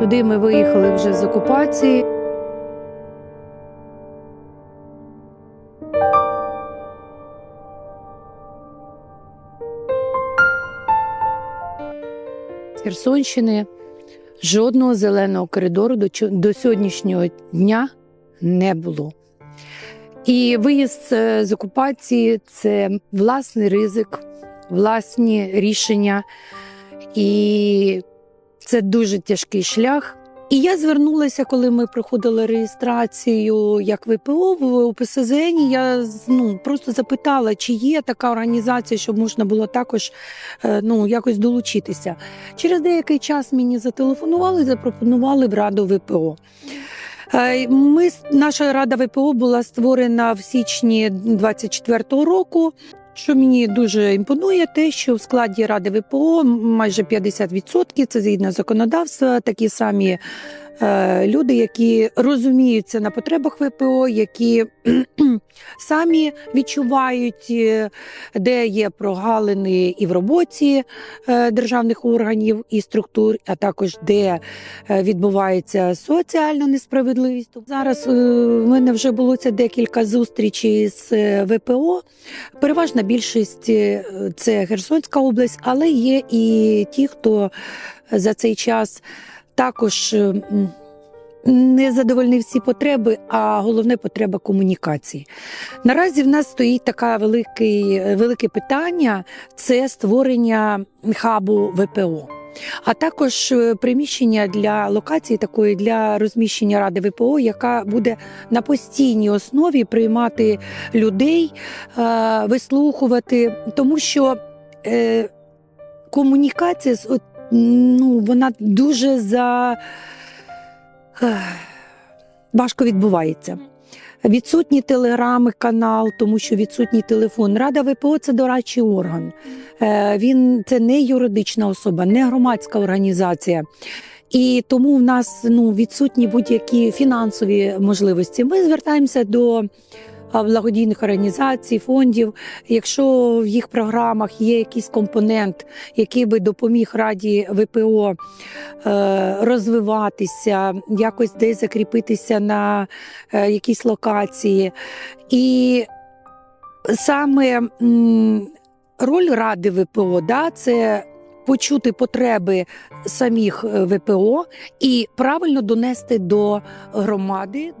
Туди ми виїхали вже з окупації. З Херсонщини жодного зеленого коридору до, до сьогоднішнього дня не було. І виїзд е, з окупації це власний ризик, власні рішення. І це дуже тяжкий шлях. І я звернулася, коли ми проходили реєстрацію як ВПО в УПСЗН. Я ну, просто запитала, чи є така організація, щоб можна було також е, ну, якось долучитися. Через деякий час мені зателефонували, запропонували в раду ВПО. Е, Ми, наша рада ВПО була створена в січні 24-го року. Що мені дуже імпонує, те, що в складі ради ВПО майже 50% це згідно законодавства, такі самі люди, які розуміються на потребах ВПО, які самі відчувають, е, де є прогалини і в роботі е, державних органів і структур, а також де е, відбувається соціальна несправедливість. Зараз е, в мене вже було це декілька зустрічей з е, ВПО. Переважна більшість е, це Херсонська область, але є і ті, хто за цей час також е, не задовольнив всі потреби, а головне потреба комунікації. Наразі в нас стоїть таке велике, велике питання це створення хабу ВПО. А також е, приміщення для локації такої для розміщення ради ВПО, яка буде на постійній основі приймати людей, е, вислухувати, тому що комунікація з- ну, вона дуже за важко відбувається. Відсутній телеграми канал, тому що відсутній телефон. Рада ВПО це дорадчий орган. Е, Він це не юридична особа, не громадська організація. І тому в нас ну, відсутні будь-які фінансові можливості. Ми звертаємося до благодійних організацій, фондів. Якщо в їх програмах є якийсь компонент, який би допоміг Раді ВПО е, розвиватися, якось десь закріпитися на е, якійсь локації. І саме роль Ради ВПО да, це почути потреби самих е, ВПО і правильно донести до громади.